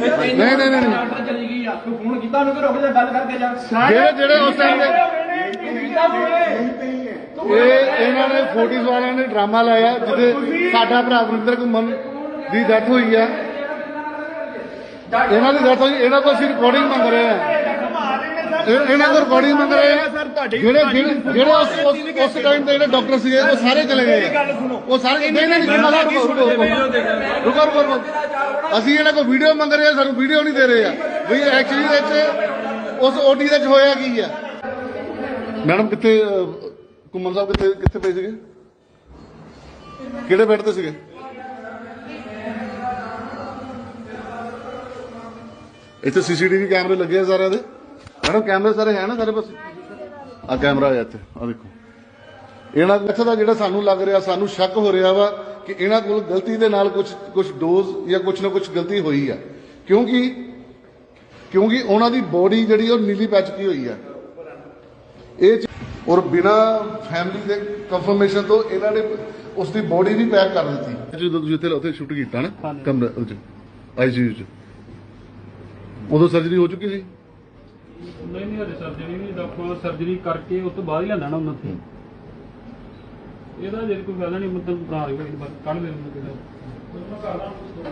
ਨਹੀਂ ਨਹੀਂ ਨਹੀਂ ਨਹੀਂ। ਚਲੀ ਗਈ ਆ। ਤੂੰ ਫੋਨ ਕੀਤਾ ਉਹਨੂੰ ਕਿ ਰੁਕ ਜਾ ਗੱਲ ਕਰਕੇ ਜਾ। ਜਿਹੜੇ ਜਿਹੜੇ ਉਸ ਟਾਈਮ ਦੇ ਇਹ ਇਹਨਾਂ ਨੇ ਫੋਰਟੀਜ਼ ਵਾਲਿਆਂ ਨੇ ਡਰਾਮਾ ਲਾਇਆ ਜਿੱਥੇ ਸਾਡਾ ਭਰਾ ਵਰਿੰਦਰ ਘੁੰਮਣ ਦੀ ਡੈਥ ਹੋਈ ਆ ਇਹਨਾਂ ਦੀ ਡੈਥ ਹੋਈ ਇਹਨਾਂ ਕੋਲ ਅਸੀਂ ਰਿਕਾਰਡਿੰਗ ਮੰਗ ਰਹੇ ਆ ਇਹ- ਇਹਨਾਂ ਕੋਲ ਰਿਕਾਰਡਿੰਗ ਮੰਗ ਰਹੇ ਆ ਜਿਹੜੇ ਜਿਹੜੇ ਜਿਹੜੇ ਉਸ ਉਸ- ਉਸ ਟਾਈਮ ਤੇ ਜਿਹੜੇ ਡਾਕਟਰ ਸੀਗੇ ਉਹ ਸਾਰੇ ਚਲੇ ਗਏ। ਆ। ਉਹ ਸਾਰੇ ਨਹੀਂ ਨਹੀਂ ਨਹੀਂ ਮਲਾ ਰੁਕੋ ਰੁਕੋ ਰੁਕੋ। ਰੁਕੋ ਰੁਕੋ ਅਸੀਂ ਇਹਨਾਂ ਕੋਲ ਵੀਡੀਓ ਮੰਗ ਰਹੇ ਆ ਸਾਨੂੰ ਵੀਡੀਓ ਨਹੀਂ ਦੇ ਰਹੇ ਆ। ਵੀ ਐਕਚੁਅਲੀ ਵਿੱਚ ਉਸ ਓਟੀ ਦੇ ਵਿੱਚ ਹੋਇਆ ਕੀ ਆ? ਮੈਡਮ ਕਿੱਥੇ ਅਹ, ਘੁੰਮਣ ਸਾਹਿਬ ਕਿੱਥੇ ਕਿੱਥੇ ਪਏ ਸੀਗੇ? ਕਿਹੜੇ ਬੈੱਡ ਤੇ ਸੀਗੇ? ਇੱਥੇ ਸੀਸੀਟੀਵੀ ਕੈਮਰੇ ਲੱਗੇ ਆ ਸਾਰਿਆਂ ਦੇ। ਮੈਡਮ ਕੈਮਰੇ ਸਾਰੇ ਹੈ ਨਾ ਸਾਰੇ ਪਾਸੇ? ਆ ਕੈਮਰਾ ਹੈ ਇੱਥੇ ਆ ਦੇਖੋ ਇਹਨਾਂ ਇੱਥੇ ਦਾ ਜਿਹੜਾ ਸਾਨੂੰ ਲੱਗ ਰਿਹਾ ਸਾਨੂੰ ਸ਼ੱਕ ਹੋ ਰਿਹਾ ਵਾ ਕਿ ਇਹਨਾਂ ਕੋਲ ਗਲਤੀ ਦੇ ਨਾਲ ਕੁਝ ਕੁਝ ਡੋਜ਼ ਜਾਂ ਕੁਝ ਨਾ ਕੁਝ ਗਲਤੀ ਹੋਈ ਆ। ਕਿਉਂਕਿ ਕਿਉਂਕਿ ਉਹਨਾਂ ਦੀ ਬੋਡੀ ਜਿਹੜੀ ਉਹ ਨੀਲੀ ਪੈ ਚੁੱਕੀ ਹੋਈ ਆ। ਇਹ ਔਰ ਬਿਨਾ ਫੈਮਿਲੀ ਦੇ ਕਨਫਰਮੇਸ਼ਨ ਤੋਂ ਇਹਨਾਂ ਨੇ ਉਸ ਦੀ ਬੋਡੀ ਵੀ ਪੈਕ ਕਰ ਦਿੱਤੀ। ਜਦੋਂ ਤੁਸੀਂ ਉੱਥੇ ਉੱਥੇ ਸ਼ੂਟ ਕੀਤਾ ਨਾ ਕਮਰੇ ਵਿੱਚ ਆਈਸੀਯੂ ਚ ਉਦੋਂ ਸਰਜਰੀ ਹੋ ਚੁੱਕੀ ਸੀ? ਨਹੀਂ ਨਹੀਂ ਹਰੇ ਸਰਜਰੀ ਨਹੀਂ ਡਾਕਟਰ ਸਰਜਰੀ ਕਰਕੇ ਉਸ ਤੋਂ ਬਾਅਦ ਹੀ ਲੈਂਦਾ ਨਾ ਉਹਨਾਂ ਤੇ। ਇਹਦਾ ਜੇ ਕੋਈ ਫਾਇਦਾ ਨਹੀਂ, ਮਤਲਬ ਬਣਾ ਰਿਹਾ ਕੱਢ ਦੇ ਉਹਨੂੰ ਕਿਹੜਾ